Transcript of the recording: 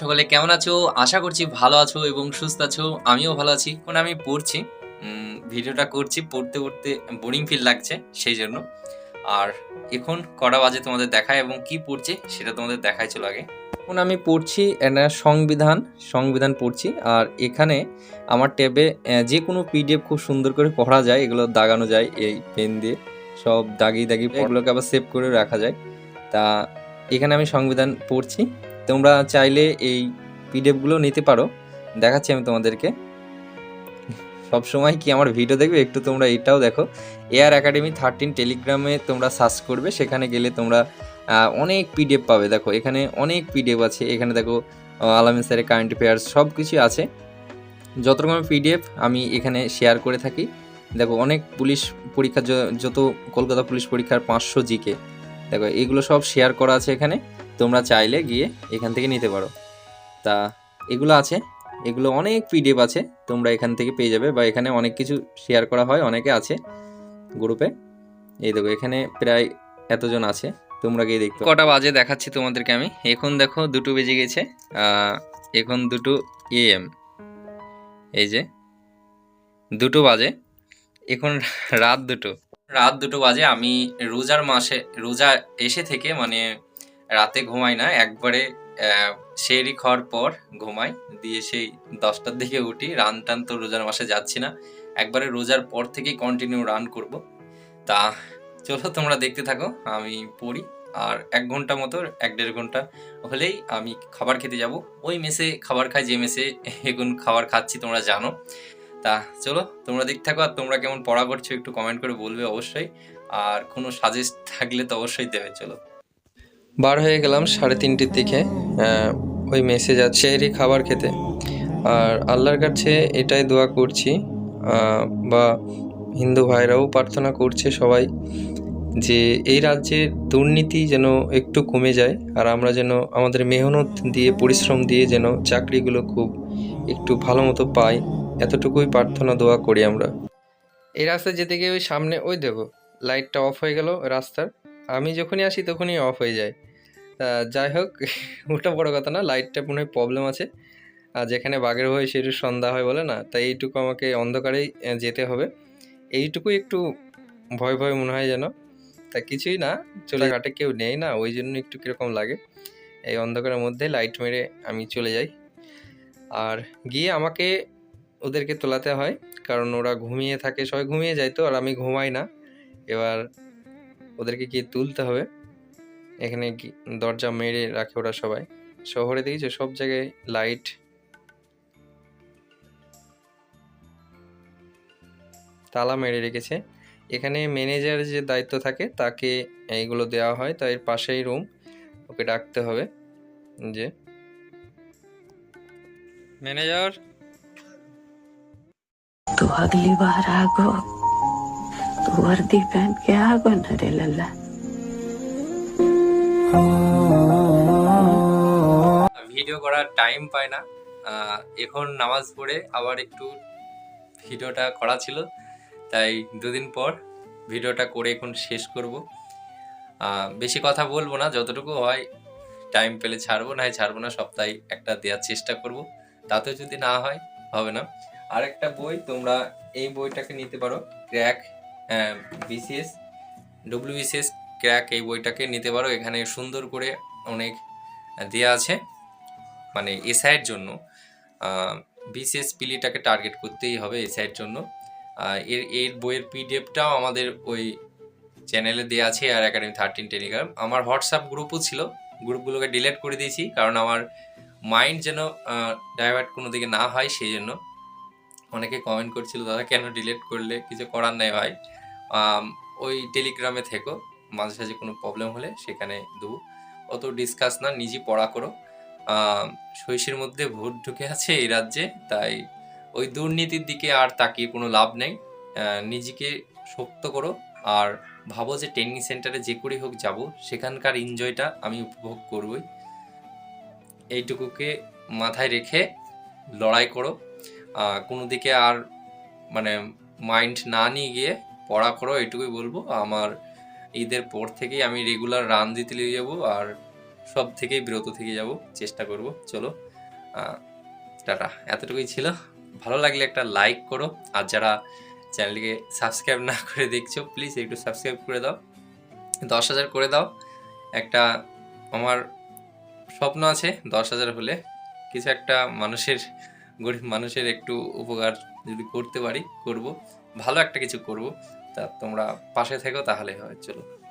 সকলে কেমন আছো? আশা করছি ভালো আছো এবং সুস্থ আছো। আমিও ভালো আছি। এখন আমি পড়ছি। ভিডিওটা করছি। পড়তে পড়তে বোরিং ফিল লাগছে সেই জন্য। আর এখন কটা বাজে তোমাদের দেখায় এবং কি পড়ছে সেটা তোমাদের দেখাই চলো আগে। এখন আমি পড়ছি সংবিধান সংবিধান পড়ছি। আর এখানে আমার ট্যাবে যে কোনো পিডিএফ খুব সুন্দর করে পড়া যায়। এগুলো দাগানো যায় এই পেন দিয়ে। সব দাগি দাগি এগুলোকে আবার সেভ করে রাখা যায়। তা এখানে আমি সংবিধান পড়ছি। তোমরা চাইলে এই পিডিএফগুলো নিতে পারো। দেখাচ্ছি আমি তোমাদেরকে। সব সময় কি আমার ভিডিও দেখবে? একটু তোমরা এটাও দেখো। এয়ার একাডেমি থার্টিন টেলিগ্রামে তোমরা সার্চ করবে। সেখানে গেলে তোমরা অনেক পিডিএফ পাবে। দেখো, এখানে অনেক পিডিএফ আছে। এখানে দেখো আলামিন স্যারের কারেন্ট অ্যাফেয়ার্স সব কিছু আছে। যত রকমের পিডিএফ আমি এখানে শেয়ার করে থাকি, দেখো, অনেক পুলিশ পরীক্ষা যত কলকাতা পুলিশ পরীক্ষার পাঁচশো জিকে দেখো, এগুলো সব শেয়ার করা আছে এখানে। তোমরা চাইলে গিয়ে এখান থেকে নিতে পারো। তা এগুলো আছে, এগুলো অনেক পিডিএফ আছে, তোমরা এখান থেকে পেয়ে যাবে বা এখানে অনেক কিছু শেয়ার করা হয়, অনেকে আছে গ্রুপে এই দেখো, এখানে প্রায় এতজন আছে, তোমরা গিয়ে দেখতে কটা বাজে দেখাচ্ছি তোমাদেরকে আমি। এখন দেখো দুটো বেজে গেছে এখন দুটো এএম এই যে, দুটো বাজে, এখন রাত দুটো। রাত দুটো বাজে, আমি রোজার মাসে, রোজা এসে থেকে মানে রাতে ঘুমাই না, একবারে সেরি খাওয়ার পর ঘুমাই দিয়ে সেই দশটার দিকে উঠি, রান টান তো রোজার মাসে যাচ্ছি না। একবারে রোজার পর থেকেই কন্টিনিউ রান করব। তা চলো তোমরা দেখতে থাকো, আমি পড়ি। আর এক ঘণ্টা মতো, এক দেড় ঘণ্টা হলেই আমি খাবার খেতে যাব। ওই মেসে খাবার খাই, যে মেসে এখন খাবার খাচ্ছি, তোমরা জানো। তা চলো, তোমরা দেখতে থাকো আর তোমরা কেমন পড়া করছ একটু কমেন্ট করে বলবে অবশ্যই। আর কোনো সাজেস্ট থাকলে তো অবশ্যই দেবে, চলো। বার হয়ে গেলাম সাড়ে তিনটের দিকে ওই মেসেজ আছে সেরই খাবার খেতে। আর আল্লাহর কাছে এটাই দোয়া করছি বা হিন্দু ভাইরাও প্রার্থনা করছে সবাই যে এই রাজ্যের দুর্নীতি যেন একটু কমে যায়, আর আমরা যেন আমাদের মেহনত দিয়ে, পরিশ্রম দিয়ে যেন চাকরিগুলো খুব একটু ভালো মতো পাই। এতটুকুই প্রার্থনা, দোয়া করি আমরা। এই রাস্তায় যেতে গিয়ে ওই সামনে, ওই দেখো লাইটটা অফ হয়ে গেল রাস্তার। আমি যখনই আসি তখনই অফ হয়ে যায়। যাই হোক, ওটা বড় কথা না লাইটটা মনে হয় প্রবলেম আছে। আর যেখানে বাঘের ভয় সেটু সন্ধ্যা হয় বলে না, তাই এইটুকু আমাকে অন্ধকারেই যেতে হবে। এইটুকু একটু ভয় ভয় মনে হয় যেন। তা কিছুই না, চলে ঘাটে কেউ নেই না, ওই জন্য একটু কীরকম লাগে। এই অন্ধকারের মধ্যে লাইট মেরে আমি চলে যাই। আর গিয়ে আমাকে ওদেরকে তোলাতে হয়, কারণ ওরা ঘুমিয়ে থাকে, সবাই ঘুমিয়ে যায় তো, আর আমি ঘুমাই না। এবার ওদেরকে গিয়ে তুলতে হবে। এখানে দরজা মেরে রাখে ওরা সবাই। শহরে দেখেছ? সব জায়গায় লাইট তালা মেরে রেখেছে। এখানে ম্যানেজার যে দায়িত্ব থাকে, তাকে এইগুলো দেওয়া হয়। তাই এর পাশেই রুম ওকে ডাকতে হবে। যে ম্যানেজার তো আগলি বার আগো तू वर्दी पहन के आगो न रे लल्ला ভিডিও করার টাইম পাই না আহ, এখন নামাজ পড়ে আবার একটু ভিডিওটা করা ছিল তাই দুদিন পর ভিডিওটা করে এখন শেষ করব আহ, বেশি কথা বলবো না যতটুকু হয় টাইম পেলে ছাড়বো না হয় ছাড়বো না সপ্তাহে একটা দেওয়ার চেষ্টা করব তাতে যদি না হয় হবে না আরেকটা বই তোমরা এই বইটাকে নিতে পারো ক্র্যাক বিসিএস ডব্লিউবিসিএস ক্র্যাক এই বইটাকে নিতে পারো। এখানে সুন্দর করে অনেক দেওয়া আছে মানে এসআইয়ের জন্য। বিসিএস পিলিটাকে টার্গেট করতেই হবে এসআইয়ের জন্য। এর এর বইয়ের পিডিএফটাও আমাদের ওই চ্যানেলে দেওয়া আছে আর একাডেমি থার্টিন টেলিগ্রাম আমার হোয়াটসঅ্যাপ গ্রুপও ছিল গ্রুপগুলোকে ডিলেট করে দিয়েছি, কারণ আমার মাইন্ড যেন ডাইভার্ট কোনো দিকে না হয়, সেই জন্য অনেকে কমেন্ট করছিল, দাদা, কেন ডিলেট করলে? কিছু করার নেই ভাই। ওই টেলিগ্রামে থেকো, মাঝে সাঝে কোনো প্রবলেম হলে সেখানে দেবো। অত ডিসকাস না, নিজে পড়া করো। শৈশীর মধ্যে ভোট ঢুকে আছে এই রাজ্যে, তাই ওই দুর্নীতির দিকে আর তাকিয়ে কোনো লাভ নেই। নিজেকে শক্ত করো আর ভাবো যে ট্রেনিং সেন্টারে যে করেই হোক যাব, সেখানকার এনজয়টা আমি উপভোগ করবই। এইটুকুকে মাথায় রেখে লড়াই করো। কোনো দিকে আর মানে মাইন্ড না নিয়ে গিয়ে পড়া করো এটুকুই বলব। আমার ঈদের পর থেকেই আমি রেগুলার রান দিতে লেগে যাব আর সব থেকেই বিরত থেকে যাব, চেষ্টা করব। চলো টাটা। এতটুকুই ছিল। ভালো লাগলে একটা লাইক করো। আর যারা চ্যানেলটিকে সাবস্ক্রাইব না করে দেখছ প্লিজ একটু সাবস্ক্রাইব করে দাও। দশ হাজার করে দাও। একটা আমার স্বপ্ন আছে দশ হাজার হলে। কিছু একটা মানুষের, গরিব মানুষের একটু উপকার যদি করতে পারি, করব। ভালো একটা কিছু করব। তা তোমরা পাশে থেকো তাহলে হয় চলো।